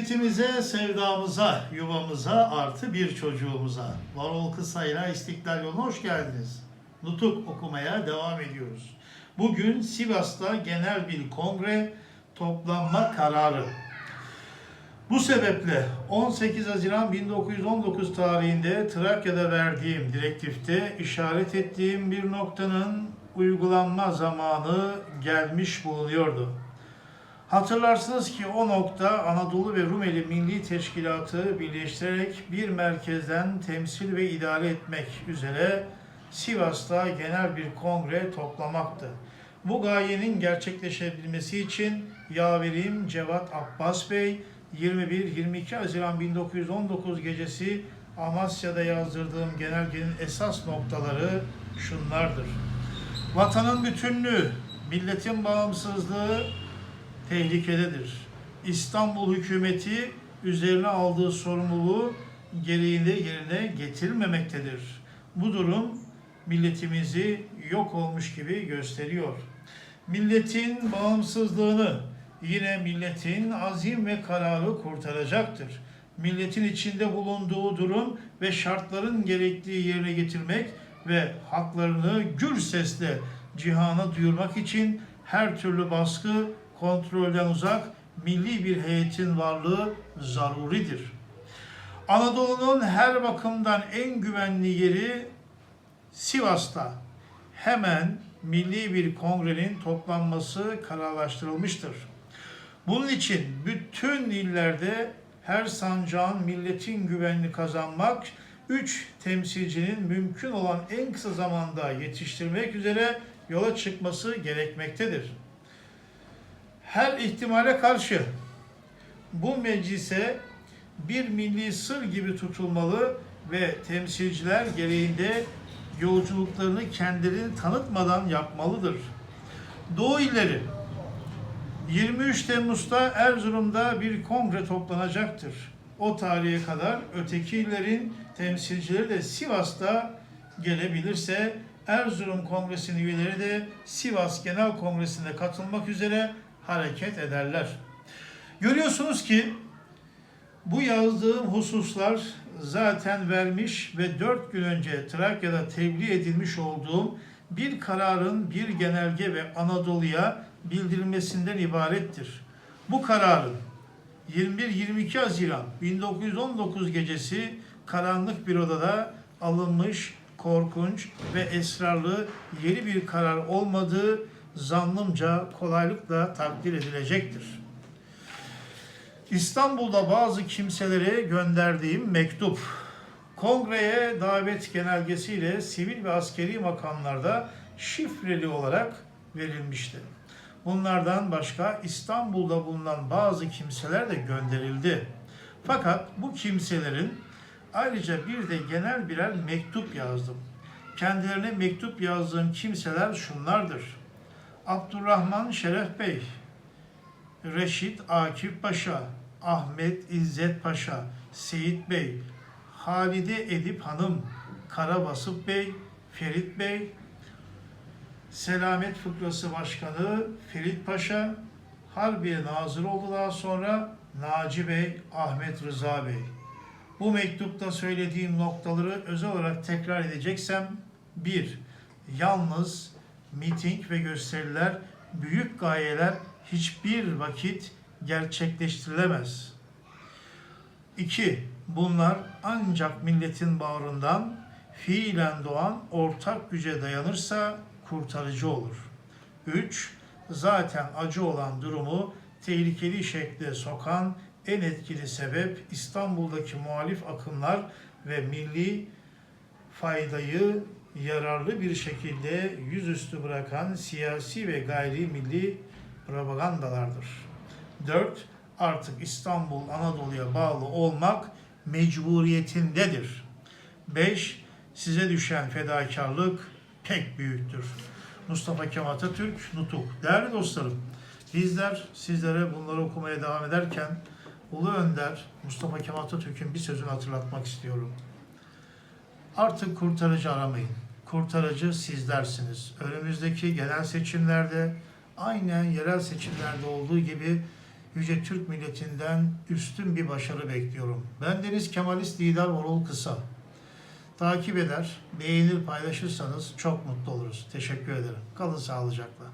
Milletimize, sevdamıza, yuvamıza artı bir çocuğumuza. Varol Kısayla İstiklal yoluna hoş geldiniz. Nutuk okumaya devam ediyoruz. Bugün Sivas'ta genel bir kongre toplanma kararı. Bu sebeple 18 Haziran 1919 tarihinde Trakya'da verdiğim direktifte işaret ettiğim bir noktanın uygulanma zamanı gelmiş bulunuyordu. Hatırlarsınız ki o nokta Anadolu ve Rumeli Milli Teşkilatı birleştirerek bir merkezden temsil ve idare etmek üzere Sivas'ta genel bir kongre toplamaktı. Bu gayenin gerçekleşebilmesi için yaverim Cevat Abbas Bey 21-22 Haziran 1919 gecesi Amasya'da yazdırdığım genelgenin esas noktaları şunlardır. Vatanın bütünlüğü, milletin bağımsızlığı, tehlikededir. İstanbul hükümeti üzerine aldığı sorumluluğu gereğinde yerine getirmemektedir. Bu durum milletimizi yok olmuş gibi gösteriyor. Milletin bağımsızlığını yine milletin azim ve kararı kurtaracaktır. Milletin içinde bulunduğu durum ve şartların gerektiği yerine getirmek ve haklarını gür sesle cihana duyurmak için her türlü baskı, kontrolden uzak milli bir heyetin varlığı zaruridir. Anadolu'nun her bakımdan en güvenli yeri Sivas'ta. Hemen milli bir kongrenin toplanması kararlaştırılmıştır. Bunun için bütün illerde her sancağın milletin güvenini kazanmak, üç temsilcinin mümkün olan en kısa zamanda yetiştirmek üzere yola çıkması gerekmektedir. Her ihtimale karşı bu meclise bir milli sır gibi tutulmalı ve temsilciler gereğinde yolculuklarını kendilerini tanıtmadan yapmalıdır. Doğu illeri 23 Temmuz'da Erzurum'da bir kongre toplanacaktır. O tarihe kadar öteki illerin temsilcileri de Sivas'ta gelebilirse Erzurum Kongresi'nin üyeleri de Sivas Genel Kongresi'ne katılmak üzere hareket ederler. Görüyorsunuz ki bu yazdığım hususlar zaten vermiş ve dört gün önce Trakya'da tebliğ edilmiş olduğum bir kararın bir genelge ve Anadolu'ya bildirilmesinden ibarettir. Bu kararın 21-22 Haziran 1919 gecesi karanlık bir odada alınmış korkunç ve esrarlı yeni bir karar olmadığı zannımca kolaylıkla takdir edilecektir. İstanbul'da bazı kimselere gönderdiğim mektup, kongreye davet genelgesiyle sivil ve askeri makamlarda şifreli olarak verilmişti. Bunlardan başka İstanbul'da bulunan bazı kimseler de gönderildi. Fakat bu kimselerin ayrıca bir de genel birer mektup yazdım. Kendilerine mektup yazdığım kimseler şunlardır. Abdurrahman Şeref Bey, Reşit Akif Paşa, Ahmet İzzet Paşa, Seyit Bey, Halide Edip Hanım, Karabasıp Bey, Ferit Bey, Selamet Fıkrası Başkanı Ferit Paşa, Harbiye Nazırı oldu daha sonra Naci Bey, Ahmet Rıza Bey. Bu mektupta söylediğim noktaları özel olarak tekrar edeceksem 1. Yalnız miting ve gösteriler, büyük gayeler hiçbir vakit gerçekleştirilemez. 2. Bunlar ancak milletin bağrından fiilen doğan ortak güce dayanırsa kurtarıcı olur. 3. Zaten acı olan durumu tehlikeli şekle sokan en etkili sebep İstanbul'daki muhalif akımlar ve milli faydayı yararlı bir şekilde yüzüstü bırakan siyasi ve gayri milli propagandalardır. 4. Artık İstanbul Anadolu'ya bağlı olmak mecburiyetindedir. 5. Size düşen fedakarlık pek büyüktür. Mustafa Kemal Atatürk, Nutuk. Değerli dostlarım, bizler sizlere bunları okumaya devam ederken Ulu Önder Mustafa Kemal Atatürk'ün bir sözünü hatırlatmak istiyorum. Artık kurtarıcı aramayın. Kurtarıcı sizlersiniz. Önümüzdeki genel seçimlerde aynen yerel seçimlerde olduğu gibi Yüce Türk milletinden üstün bir başarı bekliyorum. Ben Deniz Kemalist Lider Orul Kısa. Takip eder, beğenir, paylaşırsanız çok mutlu oluruz. Teşekkür ederim. Kalın sağlıcakla.